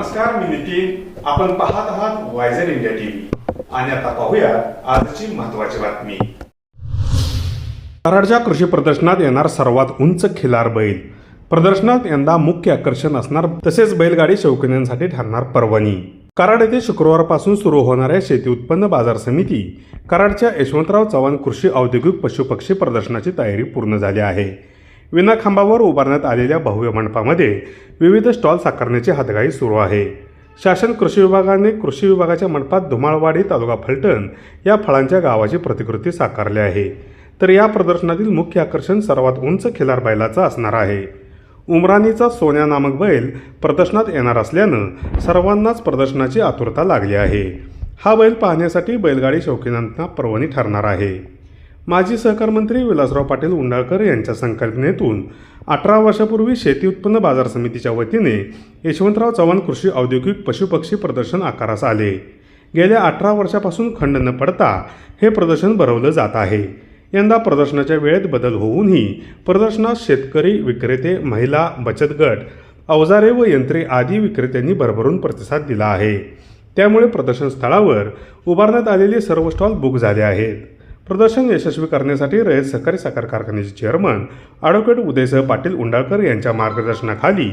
नमस्कार मी नितीन. आपण पाहत आहात वायझर इंडिया टीव्ही आणि आता पाहूया आजची महत्वाची बातमी. कराडच्या कृषी प्रदर्शनात येणार सर्वात उंच खिलार बैल. प्रदर्शनात यंदा मुख्य आकर्षण असणार तसेच बैलगाडी शौकीनांसाठी ठरणार पर्वणी. कराड येथे शुक्रवारपासून सुरू होणाऱ्या शेती उत्पन्न बाजार समिती कराडच्या यशवंतराव चव्हाण कृषी औद्योगिक पशुपक्षी प्रदर्शनाची तयारी पूर्ण झाली आहे. विनाखांबावर उभारण्यात आलेल्या भव्य मंडपामध्ये विविध स्टॉल साकारण्याची हातगाई सुरू आहे. शासन कृषी विभागाने कृषी विभागाच्या मंडपात धुमाळवाडी तालुका फलटण या फळांच्या गावाची प्रतिकृती साकारली आहे. तर या प्रदर्शनातील मुख्य आकर्षण सर्वात उंच खिलार बैलाचा असणार आहे. उमरानीचा सोन्या नामक बैल प्रदर्शनात येणार असल्यानं सर्वांनाच प्रदर्शनाची आतुरता लागली आहे. हा बैल पाहण्यासाठी बैलगाडी शौकीनांना पर्वणी ठरणार आहे. माजी सहकारमंत्री विलासराव पाटील उंडाळकर यांच्या संकल्पनेतून अठरा वर्षापूर्वी शेती उत्पन्न बाजार समितीच्या वतीने यशवंतराव चव्हाण कृषी औद्योगिक पशुपक्षी प्रदर्शन आकारास आले. गेल्या अठरा वर्षापासून खंड न पडता हे प्रदर्शन भरवलं जात आहे. यंदा प्रदर्शनाच्या वेळेत बदल होऊनही प्रदर्शनात शेतकरी विक्रेते महिला बचत गट अवजारे व यंत्रे आदी विक्रेत्यांनी भरभरून प्रतिसाद दिला आहे. त्यामुळे प्रदर्शन स्थळावर उभारण्यात आलेले सर्व स्टॉल बुक झाले आहेत. प्रदर्शन यशस्वी करण्यासाठी रयत सहकारी साखर कारखान्याचे चेअरमन ॲडव्होकेट उदयसह पाटील उंडाळकर यांच्या मार्गदर्शनाखाली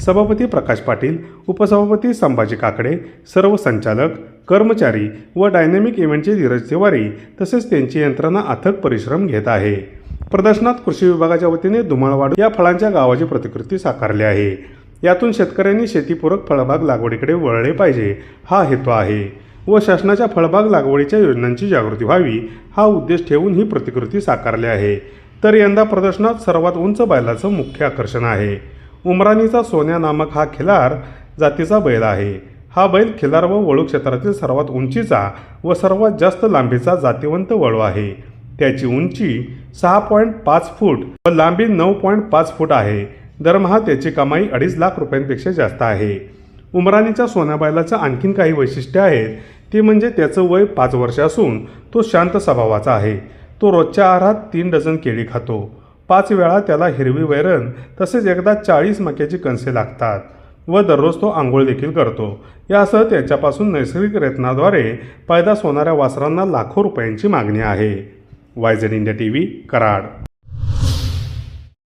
सभापती प्रकाश पाटील उपसभापती संभाजी काकडे सर्व संचालक कर्मचारी व डायनॅमिक इव्हेंटचे धीरज तिवारी तसेच त्यांची यंत्रणा अथक परिश्रम घेत आहे. प्रदर्शनात कृषी विभागाच्या वतीने धुमाळवाड या फळांच्या गावाची प्रतिकृती साकारली आहे. यातून शेतकऱ्यांनी शेतीपूरक फळबाग लागवडीकडे वळले पाहिजे हा हेतू आहे. व शासनाच्या फळबाग लागवडीच्या योजनांची जागृती व्हावी हा उद्देश ठेवून ही प्रतिकृती साकारली आहे. तर यंदा प्रदर्शनात सर्वात उंच बैलाचं मुख्य आकर्षण आहे. उमराणीचा सोन्या नामक हा खिलार जातीचा बैल आहे. हा बैल खिलार व वळू क्षेत्रातील सर्वात उंचीचा व सर्वात जास्त लांबीचा जातीवंत वळू आहे. त्याची उंची सहा पॉईंट पाच फूट व लांबी नऊ पॉईंट पाच फूट आहे. दरमहा त्याची कमाई अडीच लाख रुपयांपेक्षा जास्त आहे. उमरानीच्या सोन्याबायलाचं आणखीन काही वैशिष्ट्य आहेत. ती म्हणजे त्याचं वय पाच वर्ष असून तो शांत स्वभावाचा आहे. तो रोजच्या आहारात तीन डझन केळी खातो. पाच वेळा त्याला हिरवी वैरण तसेच एकदा चाळीस मक्याची कणसे लागतात व दररोज तो आंघोळ देखील करतो. यासह त्याच्यापासून नैसर्गिक रत्नाद्वारे पैदास होणाऱ्या वासरांना लाखो रुपयांची मागणी आहे. Y Z India T V Karad.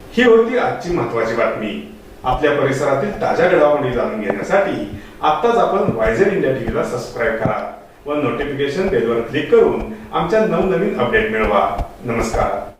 ही होती आजची महत्वाची बातमी. आपल्या परिसरातील ताज्या घडामोडी जाणून घेण्यासाठी आत्ताच आपण वायझर इंडिया टीव्हीला सबस्क्राईब करा व नोटिफिकेशन बेलवर क्लिक करून आमच्या नवनवीन अपडेट मिळवा. नमस्कार.